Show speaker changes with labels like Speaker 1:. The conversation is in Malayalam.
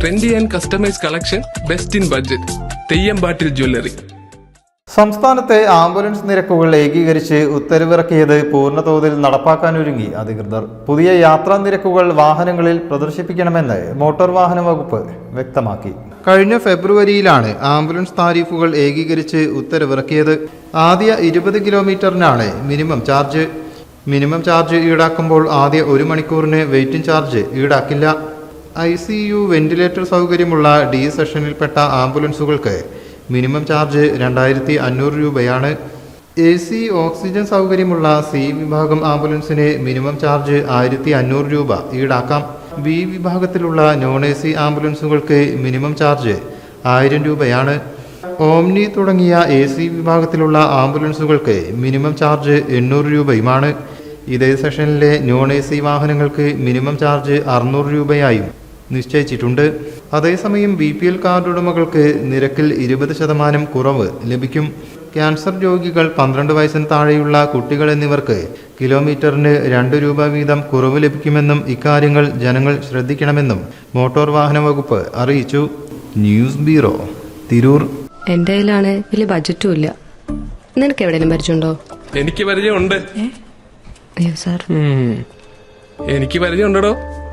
Speaker 1: Trendy and customise collection best in budget Theyyampattil jewellery
Speaker 2: സംസ്ഥാനത്തെ ആംബുലൻസ് നിരക്കുകൾ ഏകീകരിച്ച് ഉത്തരവിറക്കിയത് പൂർണതോതിൽ നടപ്പാക്കാനൊരുങ്ങി അധികൃതർ. പുതിയ യാത്രാ നിരക്കുകൾ വാഹനങ്ങളിൽ പ്രദർശിപ്പിക്കണമെന്ന് മോട്ടോർ വാഹന വകുപ്പ് വ്യക്തമാക്കി. കഴിഞ്ഞ ഫെബ്രുവരിയിലാണ് ആംബുലൻസ് താരീഫുകൾ ഏകീകരിച്ച് ഉത്തരവിറക്കിയത്. ആദ്യ ഇരുപത് കിലോമീറ്ററിനാണ് മിനിമം ചാർജ്. മിനിമം ചാർജ് ഈടാക്കുമ്പോൾ ആദ്യ ഒരു മണിക്കൂറിന് വെയിറ്റിംഗ് ചാർജ് ഈടാക്കില്ല. ഐ സി യു വെന്റിലേറ്റർ സൗകര്യമുള്ള ഡി സെഷനിൽപ്പെട്ട ആംബുലൻസുകൾക്ക് മിനിമം ചാർജ് രണ്ടായിരത്തി അഞ്ഞൂറ് രൂപയാണ്. എ സി ഓക്സിജൻ സൗകര്യമുള്ള സി വിഭാഗം ആംബുലൻസിന് മിനിമം ചാർജ് ആയിരത്തി അഞ്ഞൂറ് രൂപ ഈടാക്കാം. ബി വിഭാഗത്തിലുള്ള നോൺ എ സി ആംബുലൻസുകൾക്ക് മിനിമം ചാർജ് ആയിരം രൂപയാണ്. ഓംനി തുടങ്ങിയ എ സി വിഭാഗത്തിലുള്ള ആംബുലൻസുകൾക്ക് മിനിമം ചാർജ് എണ്ണൂറ് രൂപയുമാണ്. ഇതേ സെഷനിലെ നോൺ എ സി വാഹനങ്ങൾക്ക് മിനിമം ചാർജ് അറുന്നൂറ് രൂപയായും നിശ്ചയിച്ചിട്ടുണ്ട്. അതേസമയം ബി പി എൽ കാർഡ് ഉടമകൾക്ക് നിരക്കിൽ ഇരുപത് ശതമാനം കുറവ് ലഭിക്കും. ക്യാൻസർ രോഗികൾ പന്ത്രണ്ട് വയസ്സിന് താഴെയുള്ള കുട്ടികൾ എന്നിവർക്ക് കിലോമീറ്ററിന് രണ്ട് രൂപ വീതം കുറവ് ലഭിക്കുമെന്നും ഇക്കാര്യങ്ങൾ ജനങ്ങൾ ശ്രദ്ധിക്കണമെന്നും മോട്ടോർ വാഹന വകുപ്പ് അറിയിച്ചു. News bureau Tirur.
Speaker 3: എന്റെ കയ്യിലാണ് വലിയ ബജറ്റും ഇല്ല. നിനക്ക് എവിടെയെങ്കിലും പരിചയമുണ്ടോ?
Speaker 1: എനിക്ക് പരിചയമുണ്ട്.
Speaker 3: അയ്യോ സാർ
Speaker 1: എനിക്ക് പരിചയമുണ്ടോ